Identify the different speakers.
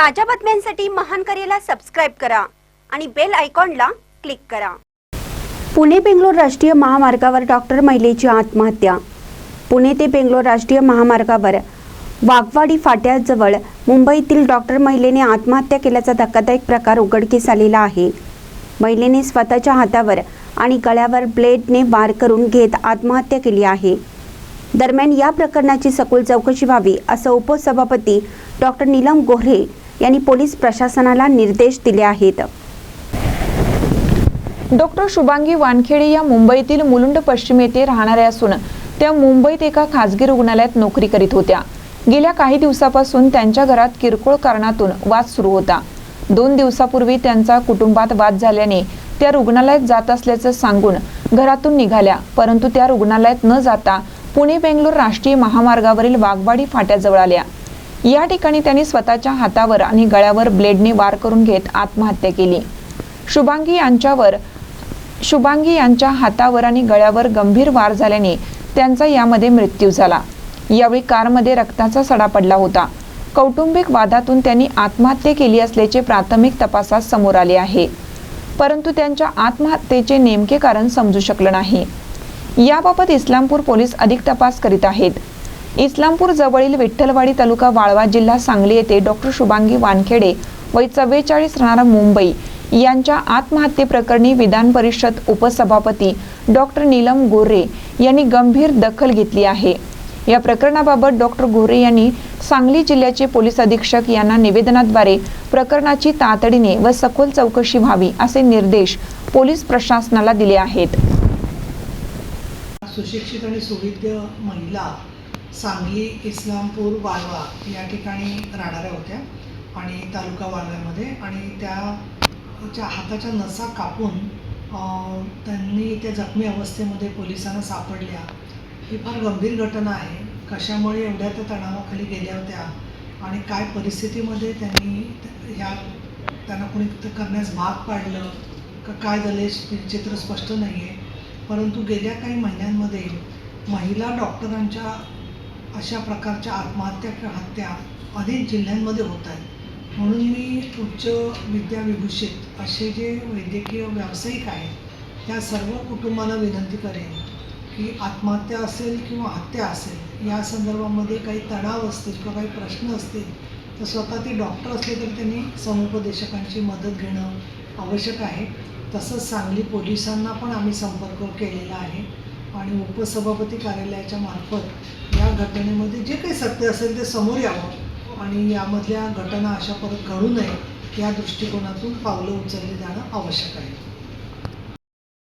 Speaker 1: ताज्या बातम्यांसाठी महान करेला सबस्क्राईब करा आणि बेल आयकॉनला क्लिक करा. पुणे बेंगलोर राष्ट्रीय महामार्गावर डॉक्टर महिलेची आत्महत्या. पुणे ते बेंगलोर राष्ट्रीय महामार्गावर वाघवाडी फाट्याजवळ मुंबईतील डॉक्टर महिलेने आत्महत्या केल्याचा धक्कादायक प्रकार उघडकीस आलेला आहे. महिलेने स्वतःच्या हातावर आणि गळ्यावर ब्लेडने वार करून घेत आत्महत्या केली आहे. दरम्यान या प्रकरणाची सखोल चौकशी व्हावी असं उपसभापती डॉक्टर नीलम गोऱ्हे यांनी पोलीस प्रशासनाला निर्देश दिले आहेत.
Speaker 2: डॉक्टर शुभांगी वानखेडे या मुंबईतील मुलुंड पश्चिम येथे राहणाऱ्या असून त्या मुंबईत एका खासगी रुग्णालयात नोकरी करीत होत्या. गेल्या काही दिवसापासून त्यांच्या घरात किरकोळ कारणातून वाद सुरू होता. दोन दिवसापूर्वी त्यांचा कुटुंबात वाद झाल्याने त्या रुग्णालयात जात असल्याचं सांगून घरातून निघाल्या. परंतु त्या रुग्णालयात न जाता पुणे बेंगलोर राष्ट्रीय महामार्गावरील वाघवाडी फाट्याजवळ आल्या. या ठिकाणी त्यांनी स्वतःच्या हातावर आणि गळ्यावर ब्लेडने वार करून घेत आत्महत्या केली. शुभांगी यांच्यावर शुभांगी यांच्या हातावर आणि गळ्यावर गंभीर वार झाल्याने त्यांचा यामध्ये मृत्यू झाला. यावेळी कारमध्ये रक्ताचा सडा पडला होता. कौटुंबिक वादातून त्यांनी आत्महत्या केली असल्याचे प्राथमिक तपासात समोर आले आहे. परंतु त्यांच्या आत्महत्येचे नेमके कारण समजू शकलं नाही. याबाबत इस्लामपूर पोलीस अधिक तपास करीत आहेत. इस्लामपूर जवळील विठ्ठलवाडी तालुका वाळवा जिल्हा सांगली येथे डॉक्टर शुभांगी वानखेडे वय चव्वेचाळीस राहणारा मुंबई यांच्या आत्महत्येप्रकरणी विधान परिषद उपसभापती डॉक्टर नीलम गोरे यांनी गंभीर दखल घेतली आहे. या प्रकरणाबाबत डॉक्टर गोरे यांनी सांगली जिल्ह्याचे पोलीस अधीक्षक यांना निवेदनाद्वारे प्रकरणाची तातडीने व सखोल चौकशी व्हावी असे निर्देश पोलीस प्रशासनाला दिले आहेत.
Speaker 3: सुशिक्षित आणि सुविद्य महिला सांगली इस्लामपूर वाळवा या ठिकाणी राहणाऱ्या होत्या आणि तालुका वाळव्यामध्ये आणि त्याच्या हाताच्या नसा कापून त्यांनी त्या जखमी अवस्थेमध्ये पोलिसांना सापडल्या. ही फार गंभीर घटना आहे. कशामुळे एवढ्या त्या तणावाखाली गेल्या होत्या? आणि काय परिस्थितीमध्ये त्यांनी ह्या त्यांना कोणी करण्यास भाग पाडलं? का काय झाले चित्र स्पष्ट नाही आहे परंतु गेल्या काही महिन्यांमध्ये महिला डॉक्टरांच्या अशा प्रकारच्या आत्महत्या किंवा हत्या अनेक जिल्ह्यांमध्ये होत आहेत. म्हणून मी उच्च विद्याविभूषित असे जे वैद्यकीय व्यावसायिक आहेत त्या सर्व कुटुंबाला विनंती करेन की आत्महत्या असेल किंवा हत्या असेल या संदर्भामध्ये काही तणाव असतील किंवा काही प्रश्न असतील तर स्वतः ते डॉक्टर असले तरी त्यांनी समुपदेशकांची मदत घेणं आवश्यक आहे. तसंच सांगली पोलिसांना पण आम्ही संपर्क केलेला आहे आणि उपसभापती कार्यालयाच्या मार्फत घटनेमध्ये जे काही सत्य असेल ते समोर यावं. आणि यामधल्या घटना अशा परत घडू नये या दृष्टिकोनातून पावलं उचलली जाणं आवश्यक आहे.